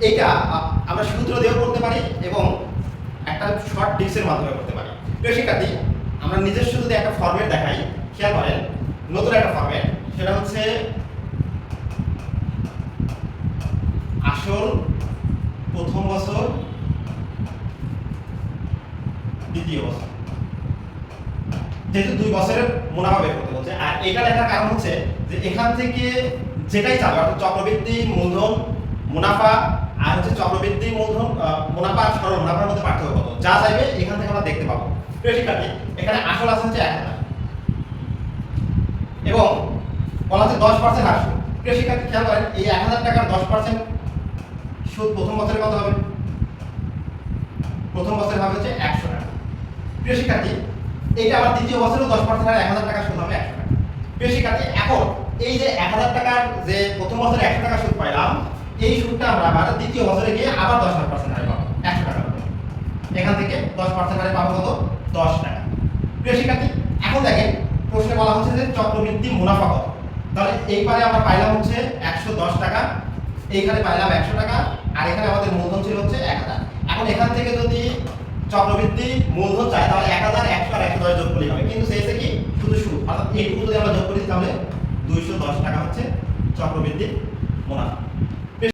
এইটা আ- আমরা সূত্র দিয়েও করতে পারি এবং একটা শর্ট ডিক্সের মাধ্যমে করতে পারি। প্রিয় শিক্ষার্থী, আমরা নিজস্ব যদি একটা ফরম্যাট দেখাই, খেয়াল করেন, নতুন একটা ফরম্যাট সেটা হচ্ছে আসল প্রথম বছর, দ্বিতীয় বছর। যেহেতু দুই বছরের মুনাফা বের করতে বলছে, আর এটা লেখার কারণ হচ্ছে যে এখান থেকে যেটাই চাবে অর্থাৎ চক্রবৃদ্ধি, মূলধন, মুনাফা আর হচ্ছে চক্রবৃদ্ধি মূলধন মুনাফা আর সরল মুনাফার মধ্যে পার্থক্য কত? যা চাইবে এখান থেকে আমরা দেখতে পাবো। শিক্ষার্থী, এখানে আসল আছে হচ্ছে এক হাজার। এবং বলা হচ্ছে দশ পার্সেন্ট আসল। প্রিয় শিক্ষার্থী, খেয়াল করেন, এই এক হাজার টাকার দশ পার্সেন্ট সুদ প্রথম বছরে কত হবে? প্রথম বছরে হবে হচ্ছে একশো টাকা। প্রিয় শিক্ষার্থী, এইটা আবার দ্বিতীয় বছরেও দশ পার্সেন্ট আর এক হাজার টাকা সুদ হবে একশো টাকা। প্রিয় শিক্ষার্থী, এখন এই যে এক হাজার টাকার যে প্রথম বছরে একশো টাকা সুদ পাইলাম এই সুদটা আমরা আবার দ্বিতীয় বছরে গিয়ে আবার দশ পার্সেন্ট হারে পাবো, একশো টাকা এখান থেকে দশ পার্সেন্ট হারে পাবো কত? দশ টাকা। প্রিয় শিক্ষার্থী, এখন দেখেন, প্রশ্নে বলা হচ্ছে যে চক্রবৃদ্ধি মুনাফা কত? তাহলে এই পারে আমরা পাইলাম হচ্ছে একশো দশ টাকা, এইখানে পাইলাম একশো টাকা, আর এখানে আমাদের মূলধন ছিল হচ্ছে এক হাজার। এখন এখান থেকে যদি চক্রবৃদ্ধি মূলধন চাই, তাহলে এক হাজার একশো আর একশো দশ যোগ করলেই হবে। কিন্তু সেই কি শুধু শুরু অর্থাৎ এইটুকু যদি আমরা যোগ করি, তাহলে দুইশো দশ টাকা হচ্ছে চক্রবৃদ্ধি মুনাফা।